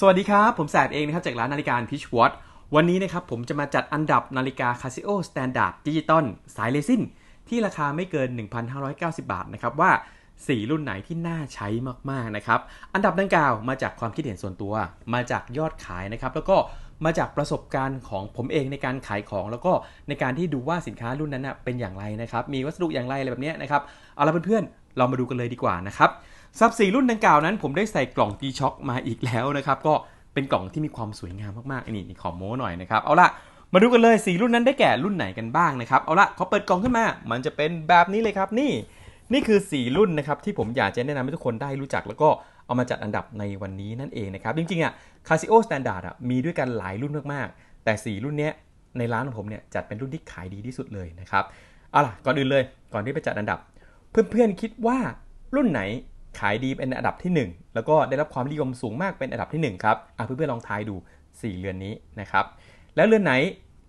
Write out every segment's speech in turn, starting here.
สวัสดีครับ ผมแสบเองนะครับจากร้านนาฬิกาพิชวอตวันนี้นะครับผมจะมาจัดอันดับนาฬิกา Casio Standard Digital สายเลซินที่ราคาไม่เกิน 1,590 บาทนะครับว่า 4 รุ่นไหนที่น่าใช้มากๆนะครับอันดับดังกล่าวมาจากความคิดเห็นส่วนตัว มาจากยอดขายนะครับแล้วก็มาจากประสบการณ์ของผมเองในการขายของ แล้วก็ในการที่ดูว่าสินค้ารุ่นนั้นนะเป็นอย่างไรนะครับมีวัสดุอย่างไรอะไรแบบนี้นะครับเอาละเพื่อนๆเรามาดูกันเลยดีกว่านะครับ ซับสี่รุ่นดังกล่าวนั้น ผมได้ใส่กล่อง G-Shock มาอีกแล้วนะครับก็เป็นกล่องที่มีความสวยงามมากๆอันนี้ขอโม้หน่อยนะครับเอาละมาดูกันเลยสีรุ่นนั้นได้แก่รุ่นไหนกันบ้างนะครับเอาละเขอเปิดกล่องขึ้นมา มันจะเป็นแบบนี้เลยครับนี่ นี่คือสีรุ่นนะครับที่ผมอยากจะแนะนำให้ทุกคนได้รู้จัก แล้วก็เอามาจัดอันดับในวันนี้นั่นเองนะครับจริงๆอะ Casio Standard อะมีด้วยกันหลายรุ่นมากๆ แต่สีรุ่นเนี้ยในร้านของผมเนี่ยจัดเป็นรุ่นที่ขายดีที่สุดเลยนะครับเอาล่ะก่อนอื่นเลยก่อนที่ไปจัดอันดับ เพื่อนๆคิดว่ารุ่นไหน ขายดีเป็นอันดับที่ 1 แล้วก็ได้รับความนิยมสูงมากเป็นอันดับที่ 1 ครับอะเพื่อนๆลองทายดู 4 เรือนนี้นะครับ แล้วเรือนไหน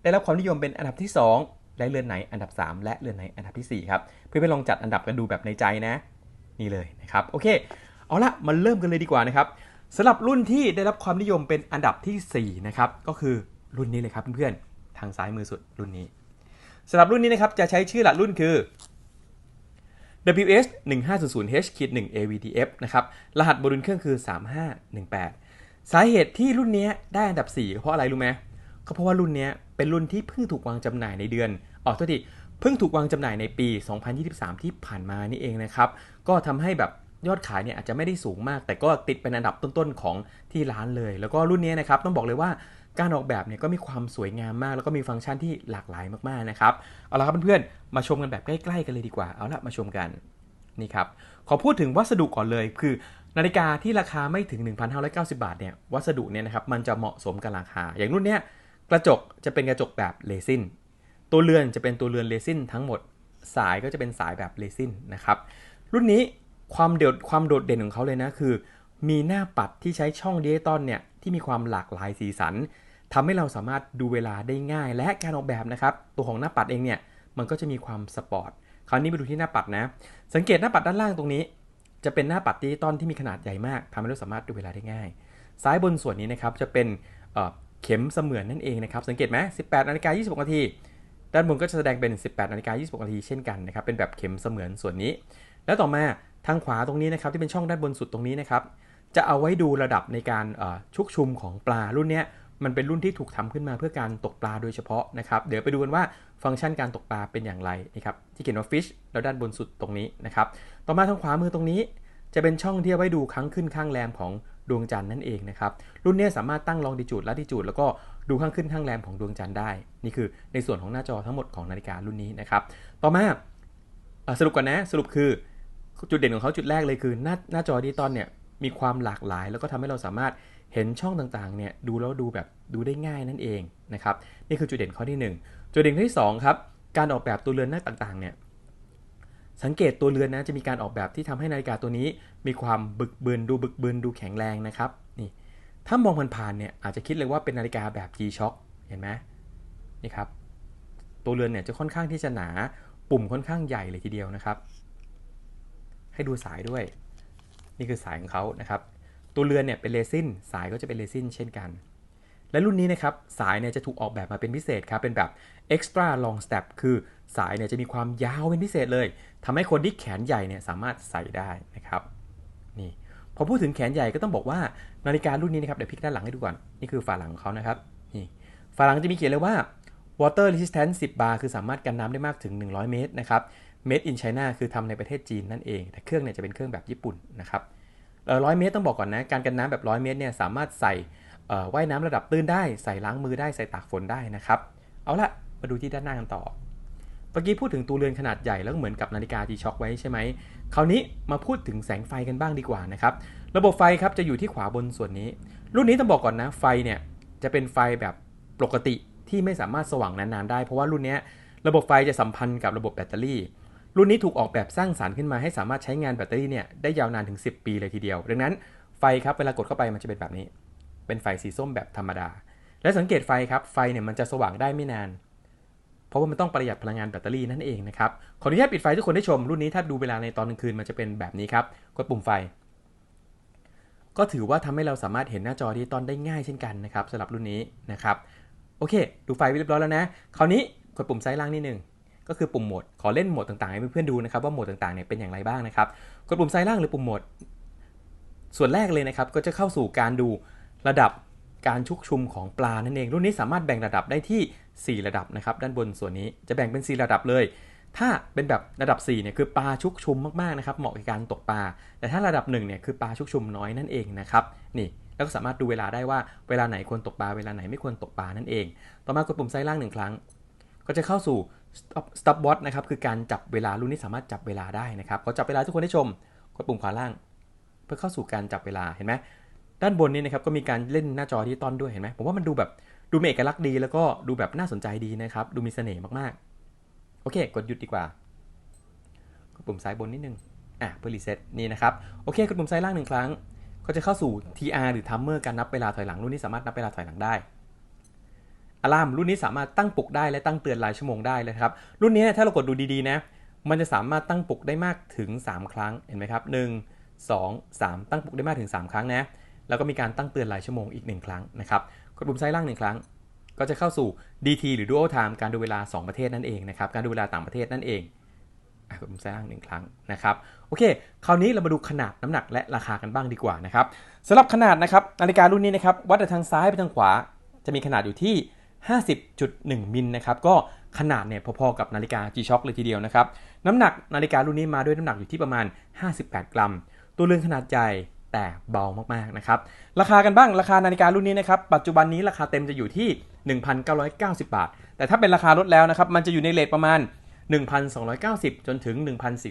ได้รับความนิยมเป็นอันดับที่ 2 และเรือนไหนอันดับ 3 และเรือนไหนอันดับที่ 4 ครับ เพื่อนๆลองจัดอันดับกันดูแบบในใจนะ นี่เลยนะครับ โอเค เอาละมาเริ่มกันเลยดีกว่านะครับสำหรับรุ่นที่ได้รับความนิยมเป็นอันดับที่4นะครับก็คือรุ่นนี้เลยครับเพื่อนๆทางซ้ายมือสุดรุ่นนี้สำหรับรุ่นนี้นะครับจะใช้ชื่อหลักรุ่นคือ WS 1500 H 1 AVTF นะครับ รหัสบนเครื่องคือ 3518 สาเหตุที่รุ่นนี้ได้อันดับ 4 เพราะอะไรรู้ไหมก็เพราะว่ารุ่นนี้เป็นรุ่นที่เพิ่งถูกวางจำหน่ายในเดือนอ๋อกตัวทีเพิ่งถูกวางจำหน่ายในปี 2023 ที่ผ่านมานี่เองนะครับ ก็ทำให้แบบยอดขายเนี่ยอาจจะไม่ได้สูงมาก แต่ก็ติดเป็นอันดับต้นๆของที่ร้านเลย แล้วก็รุ่นนี้นะครับต้องบอกเลยว่า การออกแบบเนี่ยก็มีความสวยงามมาก แล้วก็มีฟังก์ชันที่หลากหลายมากๆนะครับ เอาละครับเพื่อนๆ มาชมกันแบบใกล้ๆกันเลยดีกว่า เอาละมาชมกันนี่ครับ ขอพูดถึงวัสดุก่อนเลย คือนาฬิกาที่ราคาไม่ถึง 1,590 บาทเนี่ย วัสดุเนี่ยนะครับ มันจะเหมาะสมกับราคา อย่างรุ่นเนี้ยกระจกจะเป็นกระจกแบบเลซิน ตัวเรือนจะเป็นตัวเรือนเลซินทั้งหมด สายก็จะเป็นสายแบบเลซินนะครับ รุ่นนี้ความเด่นความโดดเด่นของเขาเลยนะคือ มีหน้าปัดที่ใช้ช่องดิจิตอลเนี่ย ที่มีความหลากหลายสีสันทำให้เราสามารถดูเวลาได้ง่าย และการออกแบบนะครับ ตัวของหน้าปัดเองเนี่ยมันก็จะมีความสปอร์ตคราวนี้ไปดูที่หน้าปัดนะ สังเกตหน้าปัดด้านล่างตรงนี้ จะเป็นหน้าปัดดิจิตอลที่มีขนาดใหญ่มากทำให้เราสามารถดูเวลาได้ง่าย ซ้ายบนส่วนนี้นะครับจะเป็นเข็มเสมือนนั่นเองนะครับ สังเกตไหม18นาฬิกา26นาทีด้านบนก็จะแสดงเป็น 18นาฬิกา26นาทีเช่นกันนะครับ เป็นแบบเข็มเสมือนส่วนนี้ แล้วต่อมาทางขวาตรงนี้นะครับที่เป็นช่องด้านบนสุดตรงนี้นะครับ จะเอาไว้ดูระดับในการชุกชุมของปลารุ่นนี้มันเป็นรุ่นที่ถูกทำขึ้นมาเพื่อการตกปลาโดยเฉพาะนะครับ เดี๋ยวไปดูกันว่าฟังก์ชันการตกปลาเป็นอย่างไรนะครับที่เขียนว่า fish แล้วด้านบนสุดตรงนี้นะครับ ต่อมาทางขวามือตรงนี้ จะเป็นช่องที่เอาไว้ดูครั้งขึ้นข้างแรมของดวงจันทร์นั่นเองนะครับ รุ่นนี้สามารถตั้งลองดิจูดและดิจูดแล้วก็ดูข้างขึ้นข้างแรมของดวงจันทร์ได้ นี่คือในส่วนของหน้าจอทั้งหมดของนาฬิการุ่นนี้นะครับ ต่อมาสรุปก่อนนะสรุปคือจุดเด่นของเขาจุดแรกเลยคือหน้าหน้าจอดิจิตอลเนี่ย มีความหลากหลาย แล้วก็ทำให้เราสามารถเห็นช่องต่างๆเนี่ยดูแล้วดูแบบดูได้ง่ายนั่นเองนะครับนี่คือจุดเด่นข้อที่ 1 จุดเด่นข้อที่2ครับการออกแบบตัวเรือนหน้าต่างๆเนี่ยสังเกตตัวเรือนนะจะมีการออกแบบที่ทำให้นาฬิกาตัวนี้ มีความบึกบืนดูบึกบืนดูแข็งแรงนะครับนี่ถ้ามองผ่านๆเนี่ยอาจจะคิดเลยว่าเป็นนาฬิกาแบบ G-Shock เห็นไหมนี่ครับตัวเรือนเนี่ยจะค่อนข้างที่จะหนาปุ่มค่อนข้างใหญ่เลยทีเดียวนะครับ ให้ดูสายด้วย นี่คือสายของเขานะครับ ตัวเรือนเนี่ยเป็นเรซินสายก็จะเป็นเรซินเช่นกัน และรุ่นนี้นะครับสายเนี่ยจะถูกออกแบบมาเป็นพิเศษครับเป็นแบบ extra long step คือสายเนี่ยจะมีความยาวเป็นพิเศษเลยทำให้คนที่แขนใหญ่เนี่ยสามารถใส่ได้นะครับนี่พอพูดถึงแขนใหญ่ก็ต้องบอกว่านาฬิการุ่นนี้นะครับเดี๋ยวพลิกด้านหลังให้ดูก่อนนี่คือฝาหลังของเขานะครับนี่ฝาหลังจะมีเขียนเลยว่า water resistant 10 bar คือสามารถกันน้ำได้มากถึง 100 เมตรนะครับ made in China คือทำในประเทศจีนนั่นเอง แต่เครื่องเนี่ยจะเป็นเครื่องแบบญี่ปุ่นนะครับร้อยเมตรต้องบอกก่อนนะ การกันน้ำแบบร้อยเมตรเนี่ยสามารถใส่ว่ายน้ำระดับตื้นได้ ใส่ล้างมือได้ ใส่ตากฝนได้นะครับ เอาละมาดูที่ด้านหน้ากันต่อ เมื่อกี้พูดถึงตัวเรือนขนาดใหญ่แล้วเหมือนกับนาฬิกาที่ช็อคไว้ใช่ไหม คราวนี้มาพูดถึงแสงไฟกันบ้างดีกว่านะครับ ระบบไฟครับจะอยู่ที่ขวาบนส่วนนี้ รุ่นนี้ต้องบอกก่อนนะ ไฟเนี่ยจะเป็นไฟแบบปกติที่ไม่สามารถสว่างนานๆได้ เพราะว่ารุ่นนี้ระบบไฟจะสัมพันธ์กับระบบแบตเตอรี่ รุ่นนี้ถูกออกแบบสร้างสารรค์ขึ้นมาให้สามารถใช้งานแบตเตอรี่เนี่ยได้ยาวนานถึง 10 ปีเลยทีเดียว ดังนั้นไฟครับเวลากดเข้าไปมันจะเป็นแบบนี้ เป็นไฟสีส้มแบบธรรมดา และสังเกตไฟครับไฟเนี่ยมันจะสว่างได้ไม่นาน เพราะว่ามันต้องประหยัดพลังงานแบตเตอรี่นั่นเองนะครับขออนุญาตปิดไฟทุกคนได้ชม รุ่นนี้ถ้าดูเวลาในตอนกลางคืนมันจะเป็นแบบนี้ครับกดปุ่มไฟ ก็ถือว่าทำให้เราสามารถเห็นหน้าจอดิจิตอลได้ง่ายเช่นกันนะครับสำหรับรุ่นนี้นะครับโอเค ดูไฟเรียบร้อยแล้วนะคราวนี้กดปุ่มซ้ายล่างนิดนึง ก็คือปุ่มโหมด ขอเล่นโหมดต่างๆให้เพื่อนๆดูนะครับว่าโหมดต่างๆเนี่ยเป็นอย่างไรบ้างนะครับ กดปุ่มซ้ายล่างหรือปุ่มโหมด ส่วนแรกเลยนะครับก็จะเข้าสู่การดูระดับการชุกชุมของปลานั่นเอง รุ่นนี้สามารถแบ่งระดับได้ที่ 4 ระดับนะครับ ด้านบนส่วนนี้จะแบ่งเป็น 4 ระดับเลย ถ้าเป็นแบบระดับ4เนี่ยคือปลาชุกชุมมากๆนะครับเหมาะกับการตกปลา แต่ถ้าระดับ1เนี่ยคือปลาชุกชุมน้อยนั่นเองนะครับนี่แล้วก็สามารถดูเวลาได้ว่าเวลาไหนควรตกปลาเวลาไหนไม่ควรตกปลานั่นเอง ต่อมากดปุ่มซ้ายล่างหนึ่งครั้ง ก็จะเข้าสู่ stop watch นะครับคือการจับเวลารุ่นนี้สามารถจับเวลาได้นะครับขอจับเวลาทุกคนได้ชมกดปุ่มขวาล่าง เพื่อเข้าสู่การจับเวลาเห็นไหมด้านบนนี้นะครับก็มีการเล่นหน้าจอดิจิตอลด้วยเห็นไหมผมว่ามันดูแบบดูมีเอกลักษณ์ดีแล้วก็ดูแบบน่าสนใจดีนะครับ ดูมีเสน่ห์มากๆ โอเค กดหยุดดีกว่ากดปุ่มซ้ายบนนิดนึงอะเพื่อรีเซ็ตนี่นะครับโอเคกดปุ่มซ้ายล่างหนึ่งครั้ง ก็จะเข้าสู่ TR หรือ Timer การนับเวลาถอยหลังรุ่นนี้สามารถนับเวลาถอยหลังได้ อะลามรุ่นนี้สามารถตั้งปลุกได้และตั้งเตือนรายชั่วโมงได้เลยครับ รุ่นนี้ถ้าเรากดดูดีๆนะ มันจะสามารถตั้งปลุกได้มากถึง 3 ครั้ง เห็นไหมครับ 1 2 3 ตั้งปลุกได้มากถึง 3 ครั้งนะ แล้วก็มีการตั้งเตือนรายชั่วโมงอีก 1 ครั้งนะครับ กดปุ่มซ้ายล่าง1ครั้ง ก็จะเข้าสู่ DT หรือ Dual Time การดูเวลา 2 ประเทศนั่นเองนะครับ การดูเวลาต่างประเทศนั่นเองกดปุ่มซ้ายล่างหนึ่งครั้งนะครับ โอเค คราวนี้เรามาดูขนาดน้ำหนักและราคากันบ้างดีกว่านะครับสำหรับขนาดนะครับ นาฬิการุ่นนี้นะครับ วัดจากทางซ้ายไปทางขวา จะมีขนาดอยู่ที่ 50.1 มิลนะครับก็ขนาดเนี่ยพอๆกับนาฬิกา G-Shock เลยทีเดียวนะครับน้ำหนักนาฬิการุ่นนี้มาด้วยน้ำหนักอยู่ที่ประมาณ 58 กรัม ตัวเรือนขนาดใหญ่แต่เบามากๆนะครับราคากันบ้างราคานาฬิการุ่นนี้นะครับปัจจุบันนี้ราคาเต็มจะอยู่ที่ 1,990 บาท แต่ถ้าเป็นราคาลดแล้วนะครับมันจะอยู่ในเลทประมาณ 1,290 จนถึง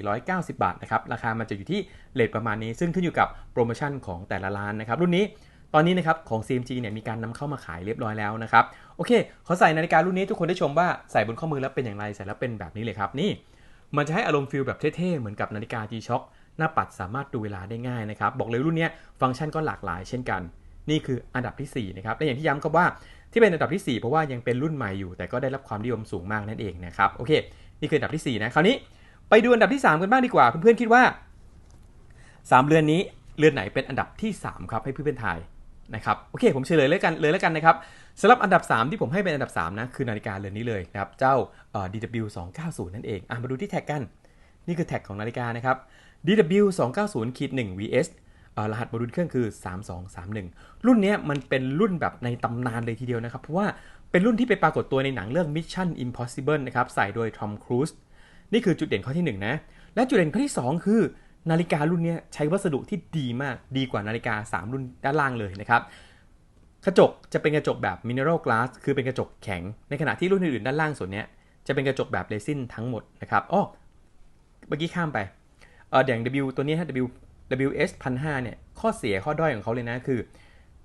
1,490 บาทนะครับราคามันจะอยู่ที่เลทประมาณนี้ ซึ่งขึ้นอยู่กับโปรโมชั่นของแต่ละร้านนะครับรุ่นนี้ ตอนนี้นะครับของ CMG เนี่ยมีการนำเข้ามาขายเรียบร้อยแล้วนะครับ โอเคขอใส่นาฬิการุ่นนี้ทุกคนได้ชมว่าใส่บนข้อมือแล้วเป็นอย่างไรใส่แล้วเป็นแบบนี้เลยครับนี่ มันจะให้อารมณ์ฟิลแบบเท่ๆ เหมือนกับนาฬิกา G-Shock หน้าปัดสามารถดูเวลาได้ง่ายนะครับ บอกเลยรุ่นนี้ฟังก์ชันก็หลากหลายเช่นกัน นี่คืออันดับที่4นะครับและอย่างที่ย้ำก็ว่าที่เป็นอันดับที่ 4 เพราะว่ายังเป็นรุ่นใหม่อยู่ แต่ก็ได้รับความนิยมสูงมากนั่นเองนะครับโอเค นี่คืออันดับที่ 4 นะคราวนี้ไปดูอันดับที่ 3 กันบ้างดีกว่า เพื่อนๆคิดว่า 3 เรือนนี้เรือนไหนเป็นอันดับที่ 3 ครับให้เพื่อนๆทาย นะครับโอเคผมเฉลยเลยกันเลยแล้วกันนะครับสำหรับอันดับ 3 ที่ผมให้เป็นอันดับ 3 นะ คือนาฬิกาเรือนนี้เลยนะครับเจ้า DW 290 นั่นเองอะมาดูที่แท็กกัน นี่คือแท็กของนาฬิกานะครับ DW 290ขีด1 VS รหัสบรุนเครื่องคือ 3231 รุ่นนี้มันเป็นรุ่นแบบในตำนานเลยทีเดียวนะครับ เพราะว่าเป็นรุ่นที่ไปปรากฏตัวในหนังเรื่อง Mission Impossible นะครับ ใส่โดย Tom Cruise นี่คือจุดเด่นข้อที่ 1 นะ และจุดเด่นข้อที่ 2 คือ นาฬิการุ่นนี้ใช้วัสดุที่ดีมากดีกว่านาฬิกา 3 รุ่นด้านล่างเลยนะครับกระจกจะเป็นกระจกแบบ Mineral Glass คือเป็นกระจกแข็ง ในขณะที่รุ่นอื่นๆด้านล่างส่วนนี้จะเป็นกระจกแบบเรซินทั้งหมดนะครับอ๋อเมื่อกี้ข้ามไปเอออย่าง W ตัวนี้ฮะ W WS 1005เนี่ยข้อเสียข้อด้อยของเขาเลยนะคือ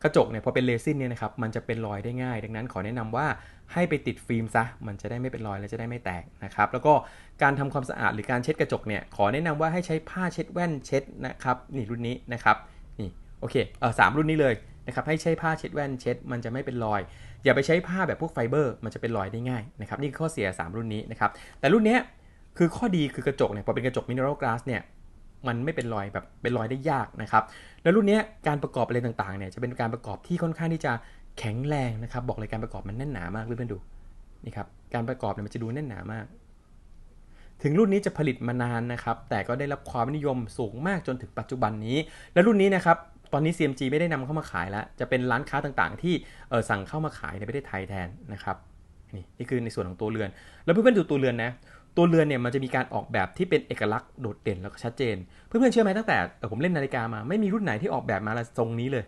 กระจกเนี่ยพอเป็นเรซินเนี่ยนะครับมันจะเป็นรอยได้ง่าย ดังนั้นขอแนะนำว่าให้ไปติดฟิล์มซะมันจะได้ไม่เป็นรอยและจะได้ไม่แตกนะครับแล้วก็การทำความสะอาดหรือการเช็ดกระจกเนี่ยขอแนะนำว่าให้ใช้ผ้าเช็ดแว่นเช็ดนะครับนี่รุ่นนี้นะครับนี่โอเคเออสามรุ่นนี้เลยนะครับให้ใช้ผ้าเช็ดแว่นเช็ด มันจะไม่เป็นรอย อย่าไปใช้ผ้าแบบพวกไฟเบอร์ มันจะเป็นรอยได้ง่ายนะครับนี่ข้อเสีย 3 รุ่นนี้นะครับแต่รุ่นนี้คือข้อดีคือกระจกเนี่ยพอเป็นกระจกมิเนอรัลกลาสเนี่ย มันไม่เป็นรอยแบบเป็นรอยได้ยากนะครับ แล้วรุ่นนี้การประกอบอะไรต่างๆเนี่ยจะเป็นการประกอบที่ค่อนข้างที่จะแข็งแรงนะครับ บอกเลยการประกอบมันแน่นหนามากเพื่อนๆดูนี่ครับการประกอบเนี่ยมันจะดูแน่นหนามาก ถึงรุ่นนี้จะผลิตมานานนะครับ แต่ก็ได้รับความนิยมสูงมากจนถึงปัจจุบันนี้ และรุ่นนี้นะครับตอนนี้ CMG ไม่ได้นำเข้ามาขายแล้ว จะเป็นร้านค้าต่างๆ ที่เออสั่งเข้ามาขายในประเทศไทยแทนนะครับนี่นี่คือในส่วนของตัวเรือน แล้วเพื่อนๆดูตัวเรือนนะ ตัวเรือนเนี่ยมันจะมีการออกแบบที่เป็นเอกลักษณ์โดดเด่นแล้วก็ชัดเจน เพื่อนๆเชื่อไหมตั้งแต่ผมเล่นนาฬิกามาไม่มีรุ่นไหนที่ออกแบบมาทรงนี้เลย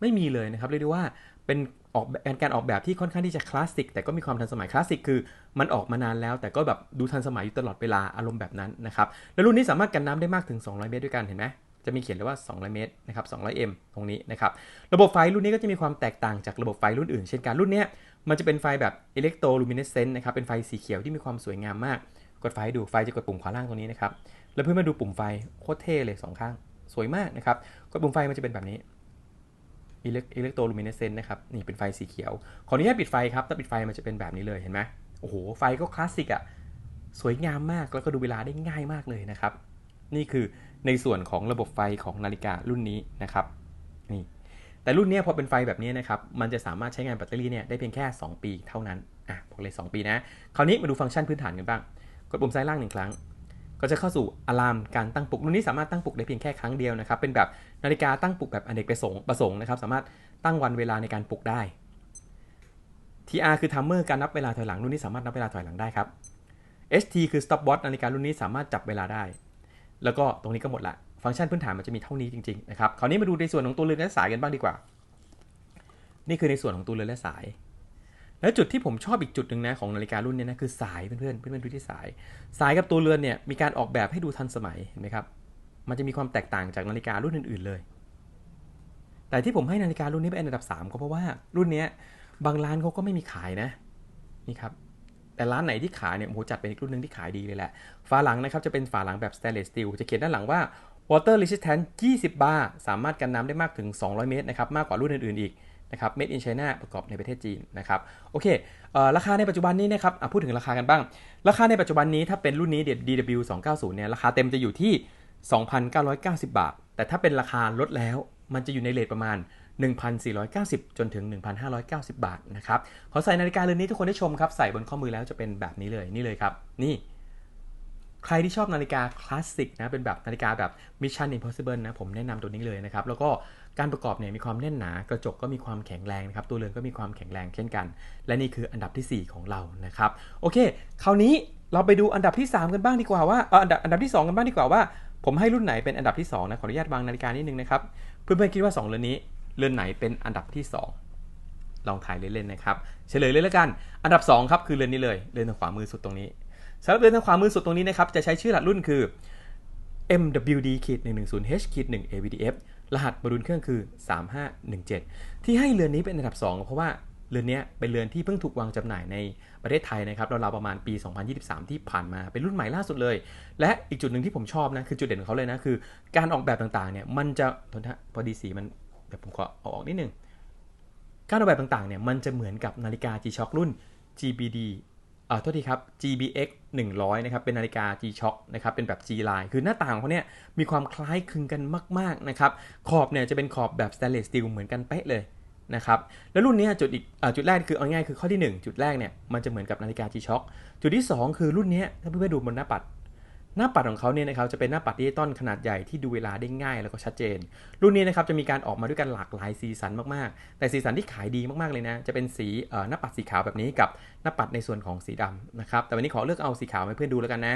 ไม่มีเลยนะครับเรียกได้ว่าเป็นออกเป็นการออกแบบที่ค่อนข้างที่จะคลาสสิกแต่ก็มีความทันสมัยคลาสสิกคือมันออกมานานแล้ว แต่ก็แบบดูทันสมัยอยู่ตลอดเวลาอารมณ์แบบนั้นนะครับแล้วรุ่นนี้สามารถกันน้ำได้มากถึง 200 เมตรด้วยกันเห็นไหมจะมีเขียนเลยว่า 200 เมตรนะครับ200 m ตรงนี้นะครับ ระบบไฟรุ่นนี้ก็จะมีความแตกต่างจากระบบไฟรุ่นอื่น เช่นกันรุ่นนี้ มันจะเป็นไฟแบบอิเล็กโทรลูมิเนสเซนต์นะครับ เป็นไฟสีเขียวที่มีความสวยงามมาก กดไฟดู ไฟจะกดปุ่มขวาล่างตรงนี้นะครับ แล้วเพื่อนมาดูปุ่มไฟโคตรเท่เลยสองข้าง สวยมากนะครับ กดปุ่มไฟมันจะเป็นแบบนี้อิเล็กโทรลูมิเนสเซนต์นะครับ นี่เป็นไฟสีเขียว ขออนุญาตปิดไฟครับ ถ้าปิดไฟมันจะเป็นแบบนี้เลยเห็นไหมโอ้โห ไฟก็คลาสสิกอะสวยงามมาก แล้วก็ดูเวลาได้ง่ายมากเลยนะครับ นี่คือในส่วนของระบบไฟของนาฬิการุ่นนี้นะครับ นี่ แต่รุ่นนี้พอเป็นไฟแบบนี้นะครับ มันจะสามารถใช้งานแบตเตอรี่เนี่ยได้เพียงแค่ 2 ปีเท่านั้น อะบอกเลย 2 ปีนะ คราวนี้มาดูฟังก์ชันพื้นฐานกันบ้าง กดปุ่มซ้ายล่างหนึ่งครั้ง ก็จะเข้าสู่อะลามการตั้งปลุก รุ่นนี้สามารถตั้งปลุกได้เพียงแค่ครั้งเดียวนะครับ เป็นแบบนาฬิกาตั้งปลุกแบบอเนกประสงค์ประสงค์นะครับ สามารถตั้งวันเวลาในการปลุกได้ TR คือทัมเมอร์การนับเวลาถอยหลัง รุ่นนี้สามารถนับเวลาถอยหลังได้ครับ HT คือ stop watch นาฬิการุ่นนี้สามารถจับเวลาได้ แล้วก็ตรงนี้ก็หมดละ ฟังก์ชันพื้นฐานมันจะมีเท่านี้จริงๆนะครับคราวนี้มาดูในส่วนของตัวเรือนและสายกันบ้างดีกว่า นี่คือในส่วนของตัวเรือนและสาย แล้วจุดที่ผมชอบอีกจุดหนึ่งนะของนาฬิการุ่นนี้นะคือสายเพื่อนๆเพื่อนๆดูที่สาย สายกับตัวเรือนเนี่ยมีการออกแบบให้ดูทันสมัยเห็นไหมครับมันจะมีความแตกต่างจากนาฬิการุ่นอื่นๆเลย แต่ที่ผมให้นาฬิการุ่นนี้เป็นอันดับ 3 ก็เพราะว่ารุ่นนี้บางร้านเขาก็ไม่มีขายนะนี่ครับแต่ร้านไหนที่ขายเนี่ยโอ้โหจัดเป็นอีกรุ่นหนึ่งที่ขายดีเลยแหละฝาหลังนะครับจะเป็นฝาหลังแบบ stainless steel จะเขียนด้านหลังว่า water resistant 20 บาร์ สามารถกันน้ำได้มากถึง 200 เมตรนะครับ มากกว่ารุ่นอื่นๆอีกนะครับ made in China ประกอบในประเทศจีนนะครับ โอเคเออราคาในปัจจุบันนี้นะครับพูดถึงราคากันบ้าง ราคาในปัจจุบันนี้ถ้าเป็นรุ่นนี้ DW 290เนี่ย ราคาเต็มจะอยู่ที่ 2,990 บาท แต่ถ้าเป็นราคาลดแล้ว มันจะอยู่ในเรทประมาณ 1,490 จนถึง 1,590 บาทนะครับ ขอใส่นาฬิกาเรือนนี้ทุกคนได้ชมครับ ใส่บนข้อมือแล้วจะเป็นแบบนี้เลย นี่เลยครับ นี่ ใครที่ชอบนาฬิกาคลาสสิกนะเป็นแบบนาฬิกาแบบ Mission Impossible นะผมแนะนำตัวนี้เลยนะครับ แล้วก็การประกอบเนี่ยมีความแน่นหนากระจกก็มีความแข็งแรงนะครับ ตัวเรือนก็มีความแข็งแรงเช่นกัน และนี่คืออันดับทีสี่ 4 ของเรานะครับ โอเค คราวนี้เราไปดูอันดับที่ 3 กันบ้างดีกว่าว่าอันดับอันดับที่ 2 กันบ้างดีกว่าว่า ผมให้รุ่นไหนเป็นอันดับที่2นะขออนุญาตวางนาฬิกานิดนึงนะครับเพื่อนๆคิดว่า 2 เรือนนี้เรือนไหนเป็นอันดับที่ 2ลองถ่ายเล่นๆนะครับ เฉลยเลยแล้วกัน อันดับ 2 ครับ คือเรือนนี้เลย เรือนทางขวามือสุดตรงนี้ สำหรับเรือนทางขวามือสุดตรงนี้นะครับ จะใช้ชื่อรหัสรุ่นคือ MWD 110 H 1 AVDF รหัสบรุนเครื่องคือ 3517 ที่ให้เรือนนี้เป็นอันดับ 2 เพราะว่าเรือนนี้เป็นเรือนที่เพิ่งถูกวางจำหน่ายในประเทศไทยนะครับราวๆประมาณปี 2023 ที่ผ่านมาเป็นรุ่นใหม่ล่าสุดเลย และอีกจุดหนึ่งที่ผมชอบนะคือจุดเด่นของเขาเลยนะคือ การออกแบบต่างๆเนี่ยมันจะทษนะพอดีสีมันเดี๋ยวผมขอเอาออกนิดนึงการออกแบบต่างๆเนี่ยมันจะเหมือนกับนาฬิกา G-Shock รุ่น GBD อ่าโทษทีครับ GBX 100นะครับ เป็นนาฬิกา G-Shock นะครับ เป็นแบบ G-Line คือหน้าต่างของเขาเนี่ย มีความคล้ายคลึงกันมาก ๆ นะครับ ขอบเนี่ยจะเป็นขอบแบบ stainless steel เหมือนกันเป๊ะเลยนะครับ แล้วรุ่นนี้จุดอีกอจุดแรกคือเอาง่ายคือข้อที่ 1 จุดแรกเนี่ย มันจะเหมือนกับนาฬิกา G-Shock จุดที่ 2 คือรุ่นนี้ถ้าเพื่อนๆดูบนหน้าปัด หน้าปัดของเขาเนี่ยนะครับจะเป็นหน้าปัดดิจิตอลขนาดใหญ่ที่ดูเวลาได้ง่ายแล้วก็ชัดเจน รุ่นนี้นะครับจะมีการออกมาด้วยกันหลากหลายสีสันมากๆ แต่สีสันที่ขายดีมากๆเลยนะจะเป็นสีหน้าปัดสีขาวแบบนี้กับหน้าปัดในส่วนของสีดำนะครับแต่วันนี้ขอเลือกเอาสีขาวให้เพื่อนดูแล้วกันนะ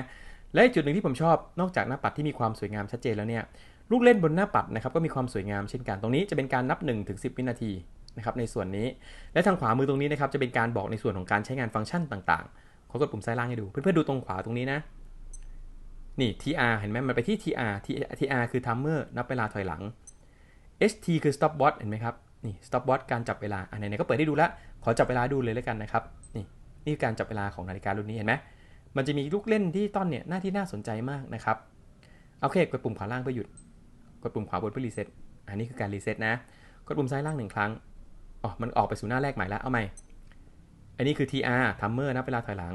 และจุดหนึ่งที่ผมชอบนอกจากหน้าปัดที่มีความสวยงามชัดเจนแล้วเนี่ยลูกเล่นบนหน้าปัดนะครับก็มีความสวยงามเช่นกันตรงนี้จะเป็นการนับ1ถึง10วินาทีนะครับในส่วนนี้และทางขวามือตรงนี้นะครับจะเป็นการบอกในส่วนของการใช้งานฟังก์ชันต่างๆขอกดปุ่มซ้ายล่างให้ดูเพื่อนๆดูตรงขวาตรงนี้นะ นี่ TR เห็นไหมมันไปที่ TR TR คือ timer นับเวลาถอยหลัง ST คือ stop watch เห็นไหมครับ นี่ stop watch การจับเวลา อันไหนๆก็เปิดให้ดูละ ขอจับเวลาดูเลยแล้วกันนะครับ นี่ นี่การจับเวลาของนาฬิการุ่นนี้เห็นไหมมันจะมีลูกเล่นที่ต้นเนี่ย หน้าที่น่าสนใจมากนะครับ โอเค กดปุ่มขวาล่างเพื่อหยุด กดปุ่มขวาบนเพื่อรีเซ็ต อันนี้คือการรีเซ็ตนะ กดปุ่มซ้ายล่างหนึ่งครั้ง อ๋อ มันออกไปสู่หน้าแรกใหม่แล้ว เอาใหม่ อันนี้คือ TR timer นับเวลาถอยหลัง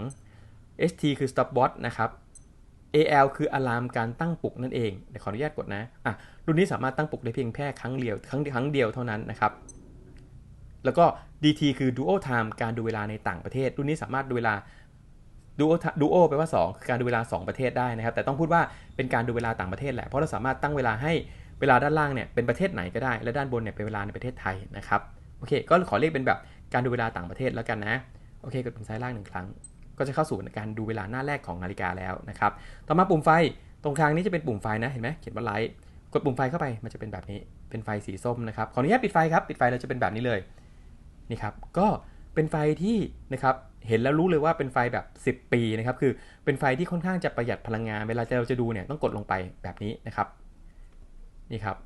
ST คือ stop watch นะครับ AL คืออะลามการตั้งปลุกนั่นเองเดี๋ยวขออนุญาตกดนะอะรุ่นนี้สามารถตั้งปลุกได้เพียงแค่ครั้งเดียวครั้งครั้งเดียวเท่านั้นนะครับ แล้วก็ DT คือ Duo Time การดูเวลาในต่างประเทศ รุ่นนี้สามารถดูเวลา Duo Duo แปลว่า 2 คือการดูเวลา 2 ประเทศได้นะครับ แต่ต้องพูดว่าเป็นการดูเวลาต่างประเทศแหละ เพราะเราสามารถตั้งเวลาให้เวลาด้านล่างเนี่ยเป็นประเทศไหนก็ได้ และด้านบนเนี่ยเป็นเวลาในประเทศไทยนะครับ โอเค ก็ขอเรียกเป็นแบบการดูเวลาต่างประเทศแล้วกันนะ โอเค กดปุ่มซ้ายล่างหนึ่งครั้ง ก็จะเข้าสู่การดูเวลาหน้าแรกของนาฬิกาแล้วนะครับ ต่อมาปุ่มไฟตรงกลางนี้จะเป็นปุ่มไฟนะเห็นไหมเขียนว่าไลท์กดปุ่มไฟเข้าไปมันจะเป็นแบบนี้เป็นไฟสีส้มนะครับขออนุญาตปิดไฟครับปิดไฟเราจะเป็นแบบนี้เลยนี่ครับก็เป็นไฟที่นะครับเห็นแล้วรู้เลยว่าเป็นไฟแบบ 10 ปีนะครับคือเป็นไฟที่ค่อนข้างจะประหยัดพลังงาน เวลาเราจะดูเนี่ยต้องกดลงไปแบบนี้นะครับนี่ครับ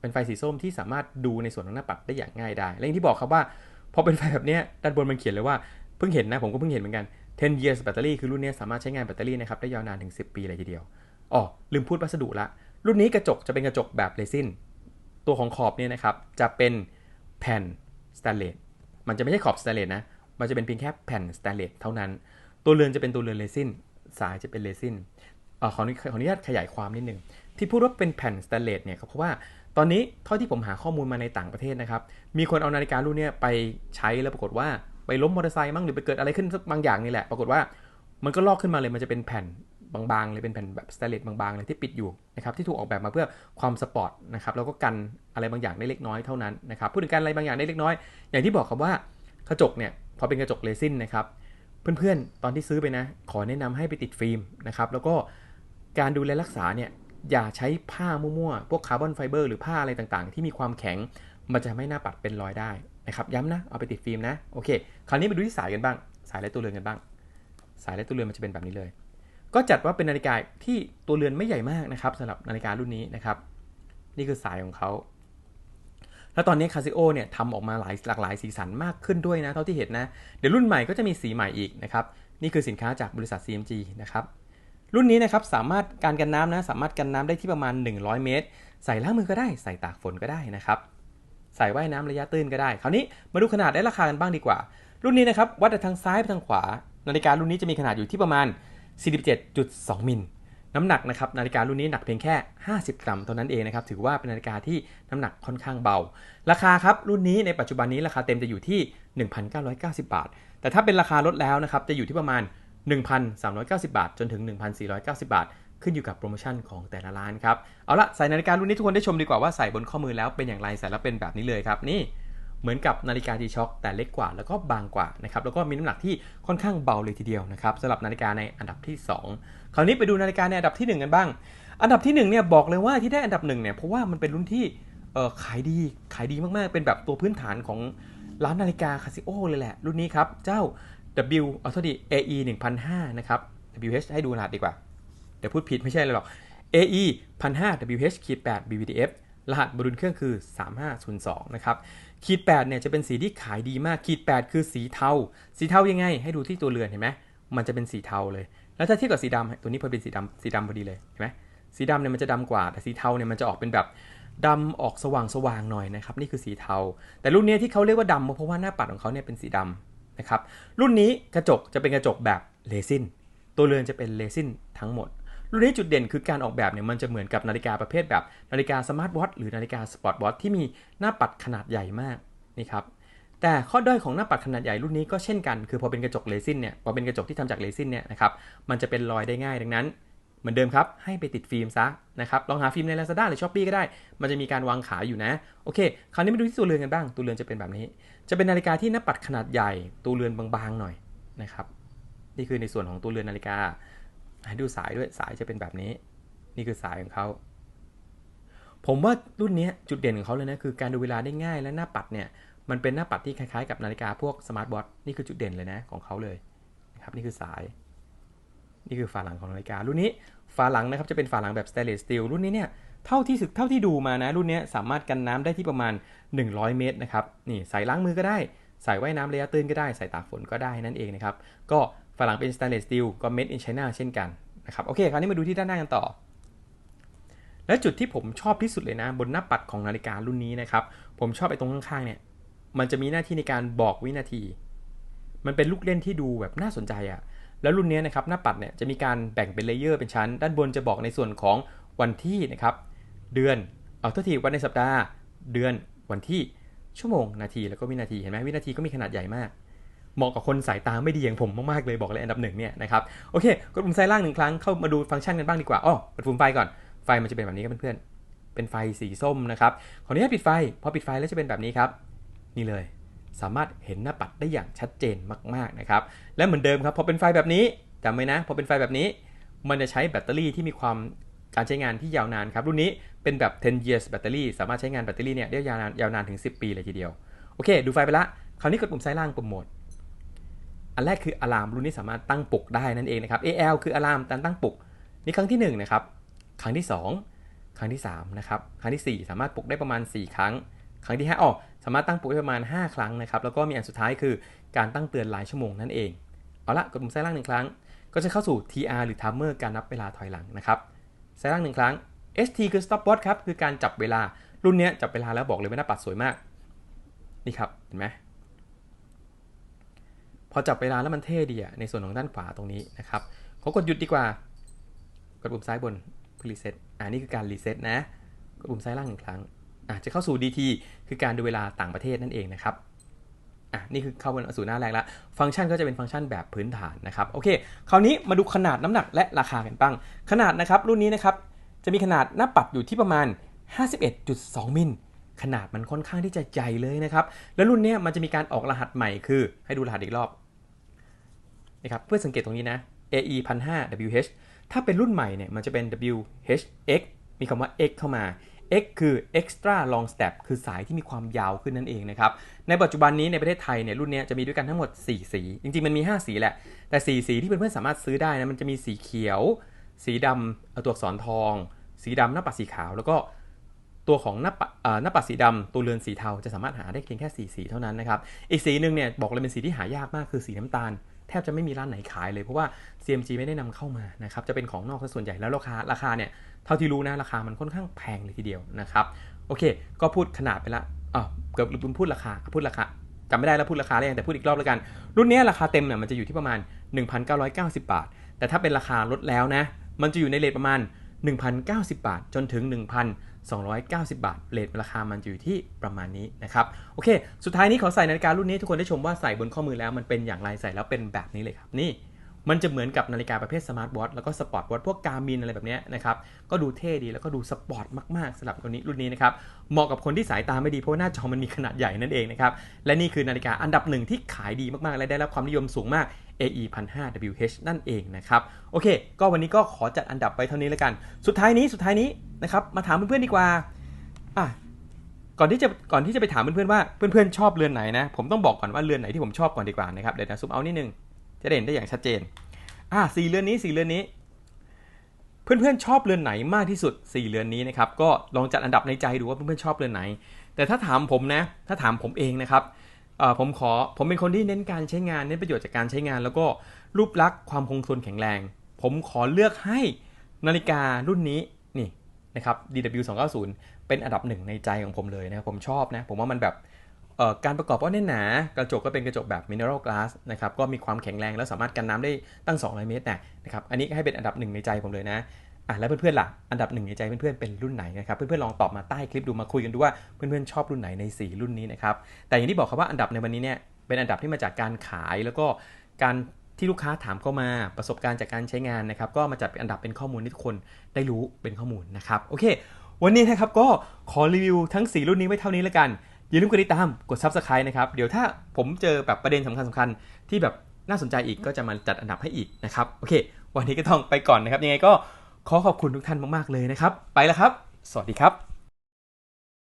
เป็นไฟสีส้มที่สามารถดูในส่วนของหน้าปัดได้อย่างง่ายได้และอย่างที่บอกครับว่าพอเป็นไฟแบบนี้ด้านบนมันเขียนเลยว่า เพิ่งเห็นนะผมก็เพิ่งเห็นเหมือนกัน 10 years battery คือรุ่นนี้สามารถใช้งานแบตเตอรี่นะครับได้ยาวนานถึง 10 ปีเลยทีเดียวอ๋อลืมพูดวัสดุละ รุ่นนี้กระจกจะเป็นกระจกแบบเรซินตัวของขอบเนี่ยนะครับจะเป็นแผ่นสแตนเลสมันจะไม่ใช่ขอบสแตนเลสนะมันจะเป็นเพียงแค่แผ่นสแตนเลสเท่านั้น ตัวเรือนจะเป็นตัวเรือนเรซินสายจะเป็นเรซินอขอขออนุญาตขยายความนิดนึงที่พูดว่าเป็นแผ่นสแตนเลสเนี่ยก็เพราะว่าตอนนี้เท่าที่ผมหาข้อมูลมาในต่างประเทศนะครับ มีคนเอานาฬิการุ่นนี้ไปใช้แล้วปรากฏว่า ไปล้มมอเตอร์ไซค์มั้งหรือไปเกิดอะไรขึ้นสักบางอย่างนี่แหละ ปรากฏว่ามันก็ลอกขึ้นมาเลยมันจะเป็นแผ่นบางๆเลยเป็นแผ่นแบบสแตเลสบางๆเลยที่ปิดอยู่นะครับที่ถูกออกแบบมาเพื่อความสปอร์ตนะครับแล้วก็กันอะไรบางอย่างได้เล็กน้อยเท่านั้นนะครับพูดถึงการอะไรบางอย่างได้เล็กน้อย อย่างที่บอกครับว่ากระจกเนี่ยพอเป็นกระจกเรซินนะครับเพื่อนๆตอนที่ซื้อไปนะ ขอแนะนำให้ไปติดฟิล์มนะครับแล้วก็การดูแลรักษาเนี่ยอย่าใช้ผ้ามั่วๆพวกคาร์บอนไฟเบอร์หรือผ้าอะไรต่างๆ ที่มีความแข็งมันจะทำให้หน้าปัดเป็นรอยได้ นะครับย้ำนะเอาไปติดฟิล์มนะโอเคคราวนี้มาดูที่สายกันบ้าง สายและตัวเรือนกันบ้าง สายและตัวเรือนมันจะเป็นแบบนี้เลย ก็จัดว่าเป็นนาฬิกาที่ตัวเรือนไม่ใหญ่มากนะครับสำหรับนาฬิการุ่นนี้นะครับ นี่คือสายของเขาแล้วตอนนี้คาซิโอเนี่ยทำออกมาหลายหลากหลายสีสันมากขึ้นด้วยนะเท่าที่เห็นนะ เดี๋ยวรุ่นใหม่ก็จะมีสีใหม่อีกนะครับ นี่คือสินค้าจากบริษัท CMG นะครับ รุ่นนี้นะครับสามารถการกันน้ำนะ สามารถกันน้ำได้ที่ประมาณ 100 เมตร ใส่ล้างมือก็ได้ ใส่ตากฝนก็ได้นะครับ ใส่ว่ายน้ำระยะตื้นก็ได้ คราวนี้มาดูขนาดและราคากันบ้างดีกว่า รุ่นนี้นะครับวัดจากทางซ้ายไปทางขวา นาฬิการุ่นนี้จะมีขนาดอยู่ที่ประมาณ 47.2 มิลน้ำหนักนะครับนาฬิการุ่นนี้หนักเพียงแค่ 50 กรัมเท่านั้นเองนะครับถือว่าเป็นนาฬิกาที่น้ำหนักค่อนข้างเบา ราคาครับรุ่นนี้ในปัจจุบันนี้ราคาเต็มจะอยู่ที่ 1,990 บาท แต่ถ้าเป็นราคาลดแล้วนะครับจะอยู่ที่ประมาณ 1,390 บาท จนถึง 1,490 บาท ขึ้นอยู่กับโปรโมชั่นของแต่ละร้านครับ เอาละใส่นาฬิการุ่นนี้ทุกคนได้ชมดีกว่าว่าใส่บนข้อมือแล้วเป็นอย่างไรใส่แล้วเป็นแบบนี้เลยครับนี่เหมือนกับนาฬิกา G-Shock แต่เล็กกว่าแล้วก็บางกว่านะครับแล้วก็มีน้ำหนักที่ค่อนข้างเบาเลยทีเดียวนะครับสำหรับนาฬิกาในอันดับที่ 2 คราวนี้ไปดูนาฬิกาในอันดับที่ 1 กันบ้าง อันดับที่1เนี่ยบอกเลยว่าที่ได้อันดับ1เนี่ยเพราะว่ามันเป็นรุ่นที่ขายดีขายดีมากๆ เป็นแบบตัวพื้นฐานของร้านนาฬิกาคาซิโอเลยแหละรุ่นนี้ครับเจ้า W เอาโทษดี AE 1005นะครับ WH ให้ดูรหัสดีกว่า เดี๋ยวพูดผิดไม่ใช่เลยหรอก AE 1005 WH ขีด8 BVDF รหัสบรุนเครื่องคือ 3502 นะครับ ขีด8เนี่ยจะเป็นสีที่ขายดีมาก ขีด 8 คือสีเทา สีเทายังไง ให้ดูที่ตัวเรือนเห็นไหม มันจะเป็นสีเทาเลย แล้วถ้าเทียบกับสีดำตัวนี้พอเป็นสีดำสีดำพอดีเลย เห็นไหม สีดำเนี่ยมันจะดำกว่า แต่สีเทาเนี่ยมันจะออกเป็นแบบดำออกสว่างสว่างหน่อยนะครับ นี่คือสีเทา แต่รุ่นนี้ที่เขาเรียกว่าดำเพราะว่าหน้าปัดของเขาเนี่ยเป็นสีดำนะครับ รุ่นนี้กระจกจะเป็นกระจกแบบเลซิน ตัวเรือนจะเป็นเลซินทั้งหมด รุ่นนี้จุดเด่นคือการออกแบบเนี่ยมันจะเหมือนกับนาฬิกาประเภทแบบนาฬิกาสมาร์ทวอทหรือนาฬิกาสปอร์ตวอทที่มีหน้าปัดขนาดใหญ่มากนี่ครับแต่ข้อด้อยของหน้าปัดขนาดใหญ่รุ่นนี้ก็เช่นกัน คือพอเป็นกระจกเลซินเนี่ยพอเป็นกระจกที่ทำจากเลซินเนี่ยนะครับมันจะเป็นรอยได้ง่ายดังนั้นเหมือนเดิมครับ ให้ไปติดฟิล์มซะนะครับลองหาฟิล์มใน Lazada หรือ Shopee ก็ได้ มันจะมีการวางขายอยู่นะ โอเค คราวนี้มาดูที่ตัวเรือนกันบ้าง ตัวเรือนจะเป็นแบบนี้ จะเป็นนาฬิกาที่หน้าปัดขนาดใหญ่ ตัวเรือนบางๆหน่อยนะครับ นี่คือในส่วนของตัวเรือนนาฬิกา ให้ดูสายด้วยสายจะเป็นแบบนี้ นี่คือสายของเขา ผมว่ารุ่นนี้จุดเด่นของเขาเลยนะคือการดูเวลาได้ง่ายและหน้าปัดเนี่ยมันเป็นหน้าปัดที่คล้ายๆกับนาฬิกาพวกสมาร์ทวอทนี่คือจุดเด่นเลยนะของเขาเลยนะครับนี่คือสาย นี่คือฝาหลังของนาฬิกา รุ่นนี้ฝาหลังนะครับจะเป็นฝาหลังแบบสเตนเลสสตีลรุ่นนี้เนี่ยเท่าที่สึกเท่าที่ดูมานะรุ่นนี้สามารถกันน้ำได้ที่ประมาณ 100 เมตรนะครับนี่ใส่ล้างมือก็ได้ ใส่ว่ายน้ำระยะตื้นก็ได้ ใส่ตากฝนก็ได้นั่นเองนะครับก็ ฝาหลังเป็นสเตนเลสสตีลก็ made in China เช่นกันนะครับโอเคคราวนี้มาดูที่ด้านหน้ากันต่อ และจุดที่ผมชอบที่สุดเลยนะ บนหน้าปัดของนาฬิการุ่นนี้นะครับผมชอบไอ้ตรงข้างๆเนี่ยมันจะมีหน้าที่ในการบอกวินาที มันเป็นลูกเล่นที่ดูแบบน่าสนใจอะ่ะแล้วรุ่นนี้นะครับหน้าปัดเนี่ยจะมีการแบ่งเป็นเลเยอร์เป็นชั้น ด้านบนจะบอกในส่วนของวันที่นะครับเดือนเอาทัทีวันในสัปดาห์ เดือนวันที่ชั่วโมงนาทีแล้วก็วินาทีเห็นไหมวินาทีก็มีขนาดใหญ่มาก เหมาะกับคนสายตาไม่ดีอย่างผมมากๆเลยบอกเลยอันดับหนึ่งเนี่ยนะครับโอเคกดปุ่มซ้ายล่างหนึ่งครั้งเข้ามาดูฟังก์ชันกันบ้างดีกว่าอ๋อเปิดปุ่มไฟก่อนไฟมันจะเป็นแบบนี้ครับเพื่อนๆเป็นไฟสีส้มนะครับขออนุญาตปิดไฟพอปิดไฟแล้วจะเป็นแบบนี้ครับ นี่เลย สามารถเห็นหน้าปัดได้อย่างชัดเจนมากๆนะครับและเหมือนเดิมครับพอเป็นไฟแบบนี้จำไว้นะพอเป็นไฟแบบนี้ มันจะใช้แบตเตอรี่ที่มีความการใช้งานที่ยาวนานครับรุ่นนี้เป็นแบบ 10 years แบตเตอรี่สามารถใช้งานแบตเตอรี่เนี่ยได้ยาวนานยาวนานถึง 10 ปีเลยทีเดียว โอเค ดูไฟไปละ คราวนี้กดปุ่มซ้ายล่างปุ่มโหมด อันแรกคืออะลามรุ่นนี้สามารถตั้งปลุกได้นั่นเองนะครับ AL คืออะลามการตั้งปลุกนี่ครั้งที่1นะครับครั้งที่ 2 ครั้งที่3นะครับครั้งที่ 4 สามารถปลุกได้ประมาณ 4 ครั้ง ครั้งที่5อ๋อสามารถตั้งปลุกได้ประมาณ 5 ครั้งนะครับแล้วก็มีอันสุดท้ายคือการตั้งเตือนรายชั่วโมงนั่นเองเอาละกดปุ่มซ้ายล่างหนึ่งครั้ง ก็จะเข้าสู่ TR หรือ Timer การนับเวลาถอยหลังนะครับซ้ายล่างหนึ่งครั้ง ST คือ Stop Watch ครับคือการจับเวลารุ่นนี้จับเวลาแล้วบอกเลยว่าหน้าปัดสวยมากนี่ครับเห็นไหม พอจับเวลาแล้วมันเท่ดีอะในส่วนของด้านขวาตรงนี้นะครับเขากดหยุดดีกว่า กดปุ่มซ้ายบนเพื่อรีเซ็ตอ่านี่คือการรีเซ็ตนะ กดปุ่มซ้ายล่างหนึ่งครั้งอะจะเข้าสู่ DT คือการดูเวลาต่างประเทศนั่นเองนะครับอะนี่คือเข้าสู่หน้าแรกแล้ว ฟังก์ชันก็จะเป็นฟังก์ชันแบบพื้นฐานนะครับโอเค คราวนี้มาดูขนาดน้ำหนักและราคากันบ้าง ขนาดนะครับรุ่นนี้นะครับจะมีขนาดหน้าปัดอยู่ที่ประมาณ 51.2 มิล ขนาดมันค่อนข้างที่จะใหญ่เลยนะครับ แล้วรุ่นนี้มันจะมีการออกรหัสใหม่คือ ให้ดูรหัสอีกรอบนะครับเพื่อสังเกตตรงนี้นะ AE 1005 WH ถ้าเป็นรุ่นใหม่เนี่ยมันจะเป็น WHX มีคำว่า X เข้ามา X คือ extra long step คือสายที่มีความยาวขึ้นนั่นเองนะครับ ในปัจจุบันนี้ในประเทศไทยเนี่ยรุ่นนี้จะมีด้วยกันทั้งหมด 4 สี จริงๆ มันมี 5 สีแหละ แต่ 4 สีที่เพื่อนๆสามารถซื้อได้นะ มันจะมีสีเขียว สีดำตัวอักษรทอง สีดำหน้าปัดสีขาว แล้วก็ ตัวของหน้าปัดหน้าปัดสีดำตัวเรือนสีเทาจะสามารถหาได้เพียงแค่สีสีเท่านั้นนะครับ อีกสีหนึ่งเนี่ยบอกเลยเป็นสีที่หายากมากคือสีน้ำตาลแทบจะไม่มีร้านไหนขายเลยเพราะว่า CMG ไม่ได้นำเข้ามานะครับจะเป็นของนอกซะส่วนใหญ่แล้วราคาราคาเนี่ยเท่าที่รู้นะราคามันค่อนข้างแพงเลยทีเดียวนะครับโอเค ก็พูดขนาดไปละอ๋อเกือบลืมพูดราคาพูดราคาจำไม่ได้แล้วพูดราคาได้ยังแต่พูดอีกรอบแล้วกัน รุ่นนี้ราคาเต็มเนี่ยมันจะอยู่ที่ประมาณ 1,990 บาท แต่ถ้าเป็นราคาลดแล้วนะมันจะอยู่ในเรทประมาณ 1,090 บาท จนถึง 290 บาทเรทราคามันจะอยู่ที่ประมาณนี้นะครับ โอเค สุดท้ายนี้ขอใส่นาฬิการุ่นนี้ทุกคนได้ชมว่าใส่บนข้อมือแล้วมันเป็นอย่างไรใส่แล้วเป็นแบบนี้เลยครับ นี่ มันจะเหมือนกับนาฬิกาประเภทสมาร์ทวอทแล้วก็สปอร์ตวอทพวกการมินอะไรแบบนี้นะครับ ก็ดูเท่ดีแล้วก็ดูสปอร์ตมากๆสำหรับตัวนี้รุ่นนี้นะครับ เหมาะกับคนที่สายตาไม่ดีเพราะหน้าจอมันมีขนาดใหญ่นั่นเองนะครับ และนี่คือนาฬิกาอันดับหนึ่งที่ขายดีมากๆ และได้รับความนิยมสูงมาก AE 1005 WH นั่นเองนะครับ โอเค ก็วันนี้ก็ขอจัดอันดับไปเท่านี้แล้วกัน สุดท้ายนี้สุดท้ายนี้นะครับมาถามเพื่อนๆดีกว่าอะก่อนที่จะก่อนที่จะไปถามเพื่อนๆว่าเพื่อนๆชอบเรือนไหนนะผมต้องบอกก่อนว่าเรือนไหนที่ผมชอบก่อนดีกว่านะครับเดี๋ยวนะซูมเอานิดนึง จะได้เห็นได้อย่างชัดเจน อะสี่เรือนนี้สี่เรือนนี้ เพื่อนๆชอบเรือนไหนมากที่สุด 4 เรือนนี้นะครับ ก็ลองจัดอันดับในใจดูว่าเพื่อนๆชอบเรือนไหน แต่ถ้าถามผมนะ ถ้าถามผมเองนะครับเอ่อผมขอผมเป็นคนที่เน้นการใช้งานเน้นประโยชน์จากการใช้งาน แล้วก็รูปลักษณ์ความคงทนแข็งแรง ผมขอเลือกให้นาฬิการุ่นนี้นี่นะครับ DW 290 เป็นอันดับหนึ่งในใจของผมเลยนะครับผมชอบนะ ผมว่ามันแบบ การประกอบก็แน่นหนากระจกก็เป็นกระจกแบบ mineral glass นะครับก็มีความแข็งแรงแล้วสามารถกันน้ำได้ตั้ง200เมตรนะนะครับอันนี้ให้เป็นอันดับหนึ่งในใจผมเลยนะอะแล้วเพื่อนๆล่ะอันดับหนึ่งในใจเพื่อนๆเป็นรุ่นไหนนะครับเพื่อนๆลองตอบมาใต้คลิปดูมาคุยกันดูว่าเพื่อนๆชอบรุ่นไหนใน 4 รุ่นนี้นะครับแต่อย่างที่บอกครับว่าอันดับในวันนี้เนี่ยเป็นอันดับที่มาจากการขายแล้วก็การที่ลูกค้าถามเข้ามาประสบการณ์จากการใช้งานนะครับก็มาจัดเป็นอันดับเป็นข้อมูลที่ทุกคนได้รู้เป็นข้อมูลนะครับโอเค วันนี้นะครับก็ขอรีวิวทั้ง 4 รุ่นนี้ไว้เท่านี้แล้วกัน อย่าลืมกดติดตามกด subscribe นะครับ เดี๋ยวถ้าผมเจอแบบประเด็นสำคัญๆที่แบบน่าสนใจอีกก็จะมาจัดอันดับให้อีกนะครับ โอเค วันนี้ก็ต้องไปก่อนนะครับ ยังไงก็ขอขอบคุณทุกท่านมาก ๆ เลยนะครับ ไปแล้วครับ สวัสดีครับ